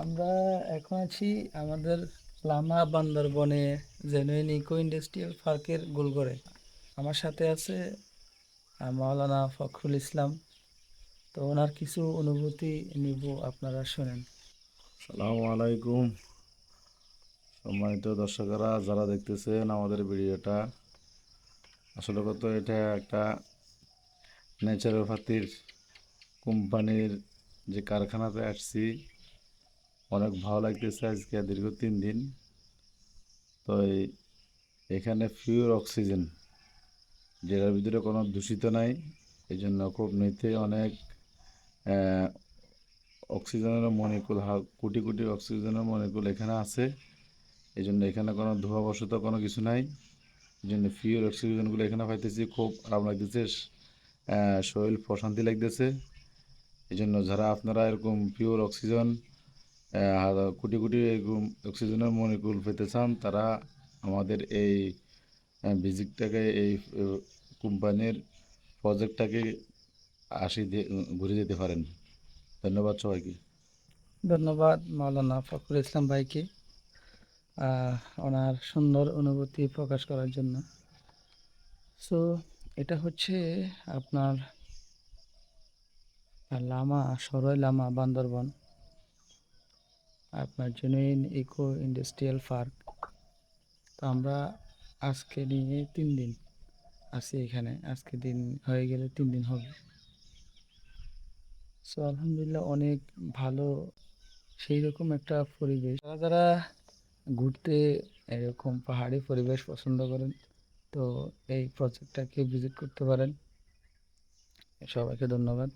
আমরা এখন আছি আমাদের লামা বান্দরবনে জেনুইন ইকো ইন্ডাস্ট্রিয়াল পার্কের গোলগড়ে। আমার সাথে আছে মাওলানা ফখরুল ইসলাম। তো ওনার কিছু অনুভূতি নিব আপনারা শোনেন। সালামু আলাইকুম। সম্মানিত দর্শকরা, যারা দেখতেছেন আমাদের ভিডিওটা, আসলে কত এটা একটা ন্যাচারোপ্যাথির কোম্পানির যে কারখানাতে আসছি অনেক ভালো লাগতেছে আজকে দীর্ঘ তিন দিন। তো এখানে পিওর অক্সিজেন যেটার ভিতরে কোনো দূষিত নাই। এই জন্য খুব নিতে অনেক অক্সিজেনের মলিকুল হা- কোটি কোটি অক্সিজেনের মলিকুল এখানে আছে। এই জন্য এখানে কোনো ধোঁয়াবশত কোনো কিছু নাই। এই জন্য পিওর অক্সিজেনগুলো এখানে পাইতেছি খুব আরাম লাগতেছে শরীর প্রশান্তি লাগতেছে। এই জন্য যারা আপনারা এরকম পিওর অক্সিজেন কোটি কোটি এরকম অক্সিজেনের মলিকুল পেতে চান, তারা আমাদের এই ভিজিটটাকে এই কোম্পানির প্রজেক্টটাকে আসি ঘুরে যেতে পারেন। ধন্যবাদ সবাইকে। ধন্যবাদ মাওলানা ফখরুল ইসলাম ভাইকে ওনার সুন্দর অনুভূতি প্রকাশ করার জন্য। সো এটা হচ্ছে আপনার লামা, সরয় লামা বান্দরবন। আপনার জেনুইন ইকো ইন্ডাস্ট্রিয়াল পার্ক তো আমরা আজকে নিয়ে তিন দিন আছি এখানে, আজকে দিন হয়ে গেলে তিন দিন হবে। সো আলহামদুলিল্লাহ অনেক ভালো সেই রকম একটা পরিবেশ। যারা যারা ঘুরতে এরকম পাহাড়ি পরিবেশ পছন্দ করেন, তো এই প্রজেক্টটাকে ভিজিট করতে পারেন। সবাইকে ধন্যবাদ।